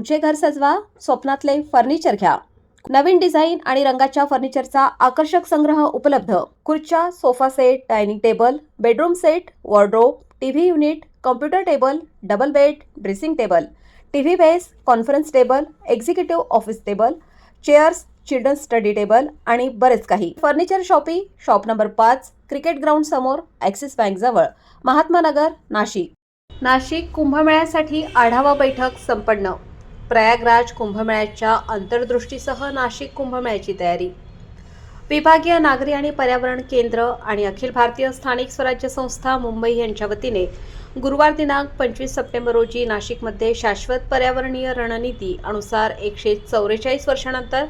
तुमचे घर सजवा स्वप्नातले फर्निचर घ्या. नवीन डिझाईन आणि रंगाच्या फर्निचरचा आकर्षक संग्रह उपलब्ध. खुर्च्या sofa set dining table bedroom set wardrobe TV unit computer table double bed dressing table TV base conference table executive office table chairs children study table आणि बरेच काही. फर्निचर शॉपी शॉप नंबर पाच क्रिकेट ग्राउंड समोर Axis bank जवळ. महात्मा नगर नाशिक. नाशिक कुंभमेळ्यासाठी आढावा बैठक संपन्न. प्रयागराज कुंभमेळ्याच्या अंतर्दृष्टीसह नाशिक कुंभमेळ्याची तयारी. विभागीय नागरी आणि पर्यावरण केंद्र आणि अखिल भारतीय स्थानिक स्वराज्य संस्था मुंबई यांच्या वतीने गुरुवार दिनांक पंचवीस सप्टेंबर रोजी नाशिकमध्ये शाश्वत पर्यावरणीय रणनीती अनुसार एकशे चौवेचाळीस वर्षानंतर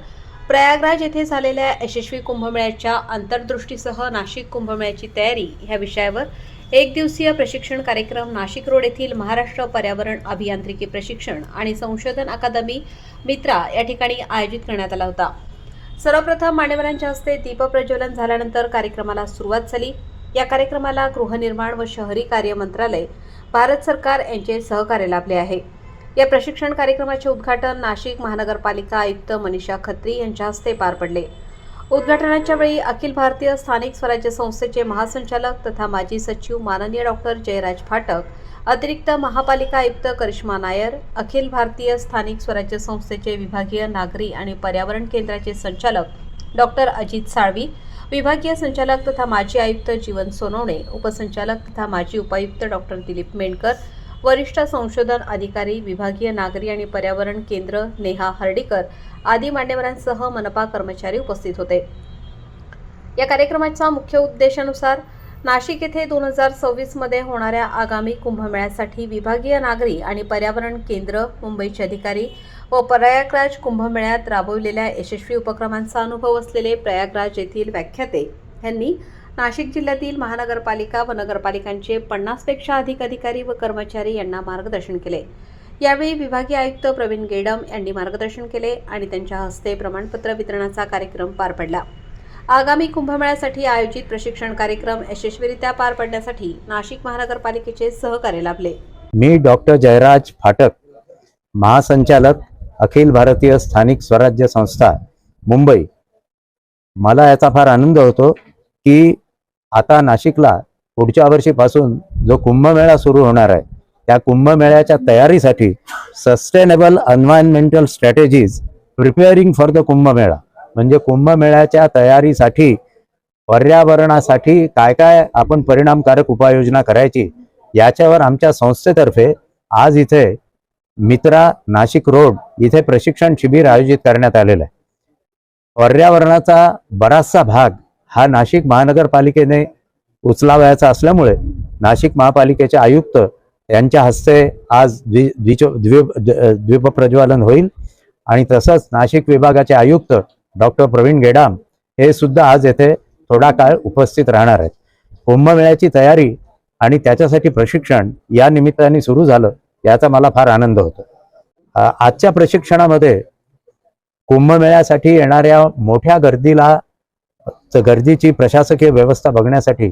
प्रयागराज येथे झालेल्या यशस्वी कुंभमेळ्याच्या अंतर्दृष्टीसह नाशिक कुंभमेळ्याची तयारी ह्या विषयावर एक दिवसीय प्रशिक्षण कार्यक्रम नाशिक रोड येथील महाराष्ट्र पर्यावरण अभियांत्रिकी प्रशिक्षण आणि संशोधन अकादमी मित्रा या ठिकाणी आयोजित करण्यात आला होता. सर्वप्रथम मान्यवरांच्या हस्ते दीपप्रज्वलन झाल्यानंतर कार्यक्रमाला सुरुवात झाली. या कार्यक्रमाला गृहनिर्माण व शहरी कार्य मंत्रालय भारत सरकार यांचे सहकार्य लाभले आहे. या प्रशिक्षण कार्यक्रमाचे उद्घाटन नाशिक महानगरपालिका आयुक्त मनीषा खत्री यांच्या हस्ते पार पडले. उद्घाटनाच्या वेळी अखिल भारतीय स्थानिक स्वराज्य संस्थेचे महासंचालक तथा माजी सचिव माननीय डॉक्टर जयराज फाटक अतिरिक्त महापालिका आयुक्त करिश्मा नायर अखिल भारतीय स्थानिक स्वराज्य संस्थेचे विभागीय नागरी आणि पर्यावरण केंद्राचे संचालक डॉक्टर अजित साळवी विभागीय संचालक तथा माजी आयुक्त जीवन सोनवणे उपसंचालक तथा माजी उपायुक्त डॉक्टर दिलीप मेंडकर वरिष्ठ संशोधन अधिकारी विभागीय नागरी आणि पर्यावरण केंद्र नेहा हर्डीकर आदी मान्यवरांसह मनपा कर्मचारी उपस्थित होते. या कार्यक्रमाच्या मुख्य उद्देशानुसार नाशिक येथे दोन हजार सव्वीसमध्ये होणाऱ्या आगामी कुंभमेळ्यासाठी विभागीय नागरी आणि पर्यावरण केंद्र मुंबईचे अधिकारी व प्रयागराज कुंभमेळ्यात राबविलेल्या यशस्वी उपक्रमांचा अनुभव असलेले प्रयागराज येथील व्याख्याते यांनी नाशिक जिल्ह्यातील महानगरपालिका व नगरपालिकांचे पन्नासपेक्षा अधिक अधिकारी व कर्मचारी यांना मार्गदर्शन केले. यावेळी विभागीय आयुक्त प्रवीण गेडम यांनी मार्गदर्शन केले आणि त्यांच्या हस्ते प्रमाणपत्र वितरणाचा कार्यक्रम पार पडला. आगामी कुंभमेळ्यासाठी आयोजित प्रशिक्षण कार्यक्रम यशस्वीरित्या पार पडण्यासाठी नाशिक महानगरपालिकेचे सहकार्य लाभले. मी डॉक्टर जयराज फाटक महासंचालक अखिल भारतीय स्थानिक स्वराज्य संस्था मुंबई. मला याचा फार आनंद होतो की आता नाशिकला पुढच्या वर्षीपासून जो कुंभमेळा सुरू होणार आहे त्या कुंभमेळ्याच्या तयारीसाठी sustainable environmental strategies preparing for the Kumbh Mela. म्हणजे कुंभमेळ्याच्या तयारीसाठी पर्यावरणासाठी काय काय आपण परिणामकारक उपाययोजना करायची याच्यावर आमच्या संस्थेतर्फे आज इथे मित्रा नाशिक रोड इथे प्रशिक्षण शिबिर आयोजित करण्यात आलेलं आहे. पर्यावरणाचा बराचसा भाग हा नाशिक महानगरपालिकेने उचलावयाचा असल्यामुळे नाशिक महापालिकेचे आयुक्त यांच्या हस्ते आज द्वि द्विप द्वीप द्वीपप्रज्वलन होईल. आणि तसंच नाशिक विभागाचे आयुक्त डॉक्टर प्रवीण गेडाम हे सुद्धा आज येथे थोडा काळ उपस्थित राहणार आहेत. कुंभमेळ्याची तयारी आणि त्याच्यासाठी प्रशिक्षण या निमित्ताने सुरू झालं याचा मला फार आनंद होतो. आजच्या प्रशिक्षणामध्ये कुंभमेळ्यासाठी येणाऱ्या मोठ्या गर्दीला गर्दीची प्रशासकीय व्यवस्था बघण्यासाठी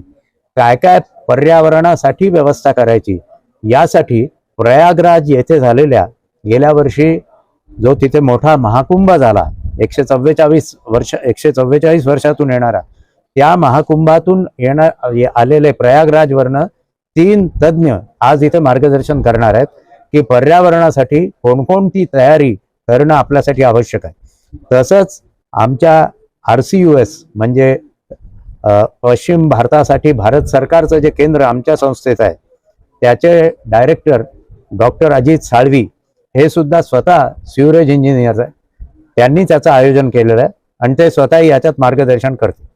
काय काय पर्यावरणासाठी व्यवस्था करायची यासाठी प्रयागराज येथे झालेल्या गेल्या वर्षी जो तिथे मोठा महाकुंभ झाला एकशे चव्वेचाळीस वर्ष एकशे चव्वेचाळीस वर्षातून येणारा त्या महाकुंभातून येणार आलेले प्रयागराजवरनं तीन तज्ज्ञ आज इथे मार्गदर्शन करणार आहेत की पर्यावरणासाठी कोणकोणती तयारी करणं आपल्यासाठी आवश्यक आहे. तसंच आमच्या आर सी यू एस म्हणजे पश्चिम भारतासाठी भारत सरकारचं जे केंद्र आमच्या संस्थेत आहे त्याचे डायरेक्टर डॉक्टर अजित साळवी हे सुद्धा स्वतः सिवरेज इंजिनियर आहे. त्यांनी त्याचं आयोजन केलेलं आहे आणि ते स्वतःही याच्यात मार्गदर्शन करते